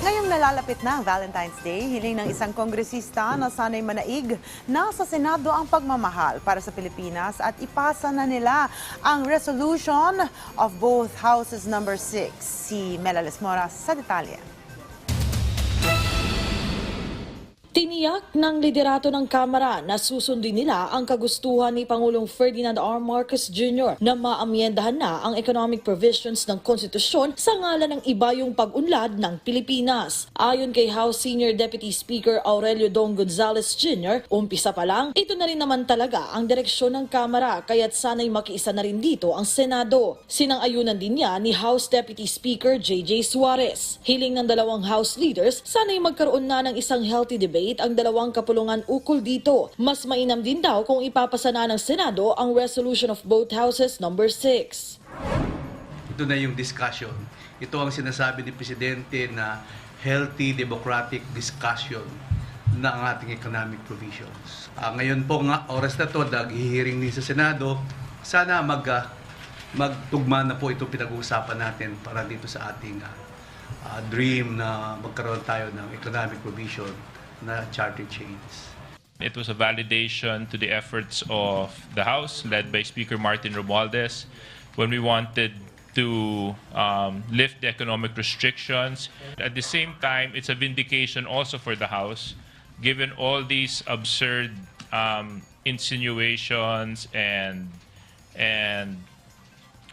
Ngayong nalalapit na ang Valentine's Day, hiling ng isang kongresista na sanay manaig na sa Senado ang pagmamahal para sa Pilipinas at ipasa na nila ang resolution of both houses number 6. Si Melales Moras sa detalye. Tiniyak ng liderato ng Kamara na susundin nila ang kagustuhan ni Pangulong Ferdinand R. Marcos Jr. na maamyendahan na ang economic provisions ng konstitusyon sa ngalan ng iba yung pag-unlad ng Pilipinas. Ayon kay House Senior Deputy Speaker Aurelio Dong Gonzales Jr., umpisa pa lang, ito na rin naman talaga ang direksyon ng Kamara kaya't sana'y makiisa na rin dito ang Senado. Sinang-ayunan din niya ni House Deputy Speaker J.J. Suarez. Hiling ng dalawang House leaders, sana'y magkaroon na ng isang healthy debate ang dalawang kapulungan ukol dito. Mas mainam din daw kung ipapasa na ng Senado ang resolution of both houses number 6. Ito na yung discussion. Ito ang sinasabi ni Presidente na healthy democratic discussion ng ating economic provisions. Ah, ngayon po nga, oras na to, nag-hearing din sa Senado, sana mag, ah, magtugma na po ito pinag-uusapan natin para dito sa ating ah, dream na magkaroon tayo ng economic provision na charter chains. It was a validation to the efforts of the House, led by Speaker Martin Romualdez, when we wanted to um, lift the economic restrictions. At the same time, it's a vindication also for the House, given all these absurd um, insinuations and and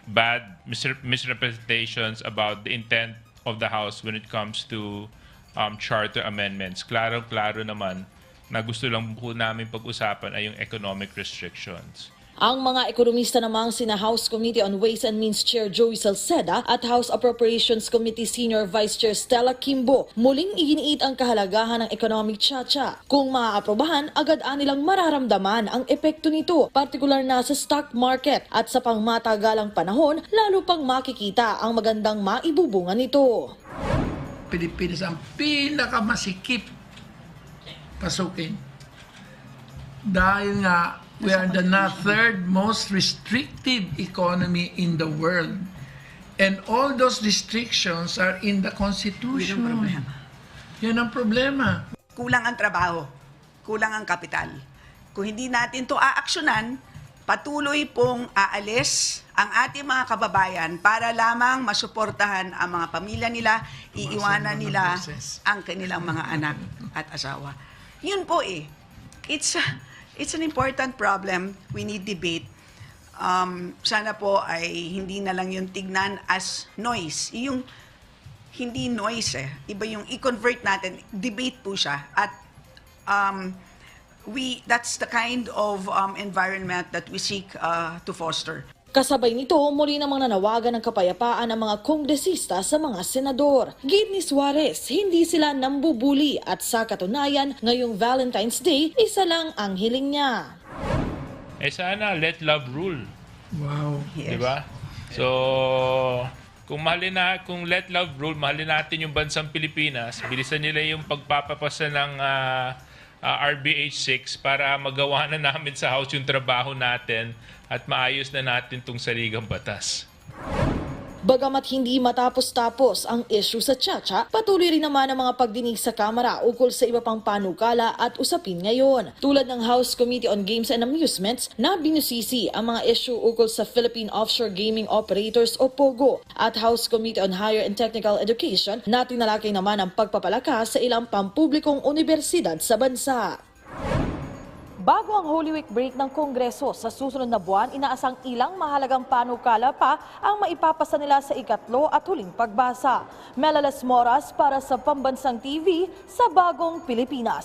bad misrepresentations about the intent of the House when it comes to um, charter amendments. Klaro-klaro naman na gusto lang po namin pag-usapan ay yung economic restrictions. Ang mga ekonomista namang sina House Committee on Ways and Means Chair Joey Salceda at House Appropriations Committee Senior Vice Chair Stella Kimbo muling iginiit ang kahalagahan ng economic chacha. Kung maaaprobahan, agad nilang mararamdaman ang epekto nito, partikular na sa stock market at sa pangmatagalang panahon, lalo pang makikita ang magandang maibubunga nito. Pilipinas ang pinakamasikip pasukin. Dahil nga, we are the na third most restrictive economy in the world. And all those restrictions are in the Constitution. Yun ang problema. Yan ang problema. Kulang ang trabaho, kulang ang kapital. Kung hindi natin to aaksyonan, patuloy pong aalis ang ating mga kababayan para lamang masuportahan ang mga pamilya nila, iiwanan nila ang kanilang mga anak at asawa. Yun po eh. It's, a- it's an important problem. We need debate. Um, sana po ay hindi na lang yung tignan as noise. Yung hindi noise eh. Iba yung i-convert natin. Debate po siya. At um, we, that's the kind of um, environment that we seek uh, to foster. Kasabay nito, muli namang nanawagan ng kapayapaan ang mga kongresista sa mga senador. Gid ni Suarez, hindi sila nambubuli at sa katunayan, ngayong Valentine's Day, isa lang ang hiling niya. Eh sana, let love rule. Wow. Yes. Di ba? So, kung mahalin na, kung let love rule, mahalin natin yung bansang Pilipinas, bilisan nila yung pagpapapasa ng ah, ah, RBH 6 para magawa na namin sa House yung trabaho natin at maayos na natin tong saligang batas. Bagamat hindi matapos-tapos ang issue sa Chacha, patuloy rin naman ang mga pagdinig sa Kamara ukol sa iba pang panukala at usapin ngayon. Tulad ng House Committee on Games and Amusements na binusisi ang mga issue ukol sa Philippine Offshore Gaming Operators o POGO at House Committee on Higher and Technical Education na tinalakay naman ang pagpapalakas sa ilang pampublikong universidad sa bansa. Bago ang Holy Week break ng Kongreso sa susunod na buwan, inaasang ilang mahalagang panukala pa ang maipapasa nila sa ikatlo at huling pagbasa. Melales Moras para sa Pambansang TV sa Bagong Pilipinas.